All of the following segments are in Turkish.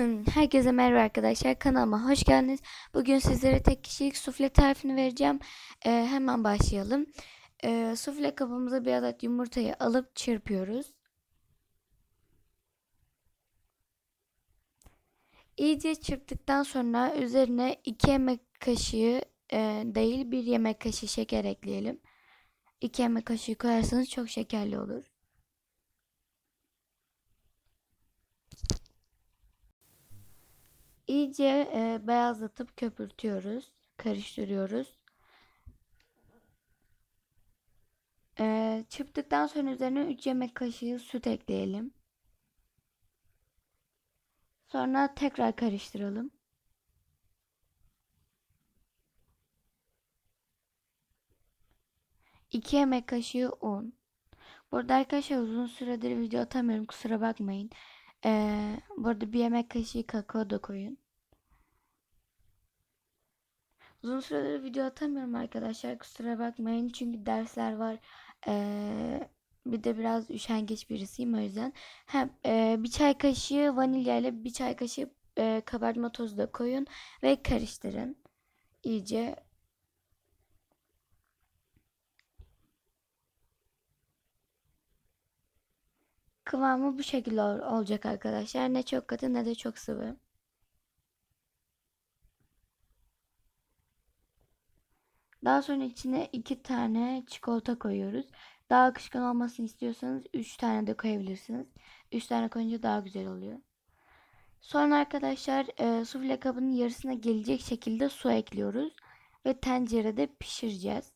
Herkese merhaba arkadaşlar. Kanalıma hoş geldiniz. Bugün sizlere tek kişilik sufle tarifini vereceğim. Ee, hemen başlayalım. Ee, sufle kabımıza bir adet yumurtayı alıp çırpıyoruz. İyice çırptıktan sonra üzerine 2 yemek kaşığı e, değil 1 yemek kaşığı şeker ekleyelim. 2 yemek kaşığı koyarsanız çok şekerli olur. İyice e, beyazlatıp köpürtüyoruz. Karıştırıyoruz. E, çırptıktan sonra üzerine 3 yemek kaşığı süt ekleyelim. Sonra tekrar karıştıralım. İki yemek kaşığı un. Burada arkadaşlar uzun süredir video atamıyorum kusura bakmayın. Ee, burada bir yemek kaşığı kakao da koyun. Uzun süredir video atamıyorum arkadaşlar kusura bakmayın çünkü dersler var. Ee, bir de biraz üşengeç birisiyim o yüzden. Hem e, bir çay kaşığı vanilya ile bir çay kaşığı e, kabartma tozu da koyun ve karıştırın. İyice Kıvamı bu şekilde ol- olacak arkadaşlar. Ne çok katı ne de çok sıvı. Daha sonra içine iki tane çikolata koyuyoruz. Daha akışkan olmasını istiyorsanız 3 tane de koyabilirsiniz. 3 tane koyunca daha güzel oluyor. Sonra arkadaşlar e, sufle kabının yarısına gelecek şekilde su ekliyoruz. Ve tencerede pişireceğiz.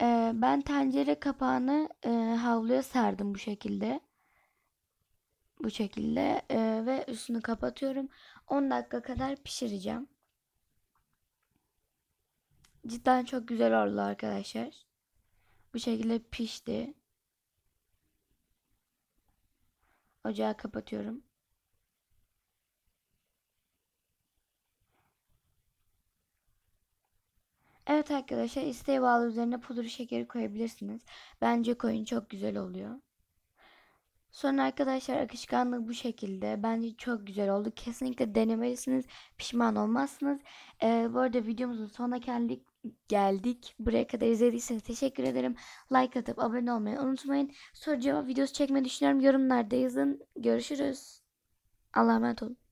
E, ben tencere kapağını e, havluya serdim bu şekilde. Bu şekilde e, ve üstünü kapatıyorum. 10 dakika kadar pişireceğim. Cidden çok güzel oldu arkadaşlar. Bu şekilde pişti. Ocağı kapatıyorum. Evet arkadaşlar isteğe bağlı üzerine pudra şekeri koyabilirsiniz. Bence koyun çok güzel oluyor. Sonra arkadaşlar akışkanlık bu şekilde. Bence çok güzel oldu. Kesinlikle denemelisiniz. Pişman olmazsınız. Ee, bu arada videomuzun sonuna geldik. Geldik. Buraya kadar izlediyseniz teşekkür ederim. Like atıp abone olmayı unutmayın. Soru cevap videosu çekmeyi düşünüyorum. Yorumlarda yazın. Görüşürüz. Allah'a emanet olun.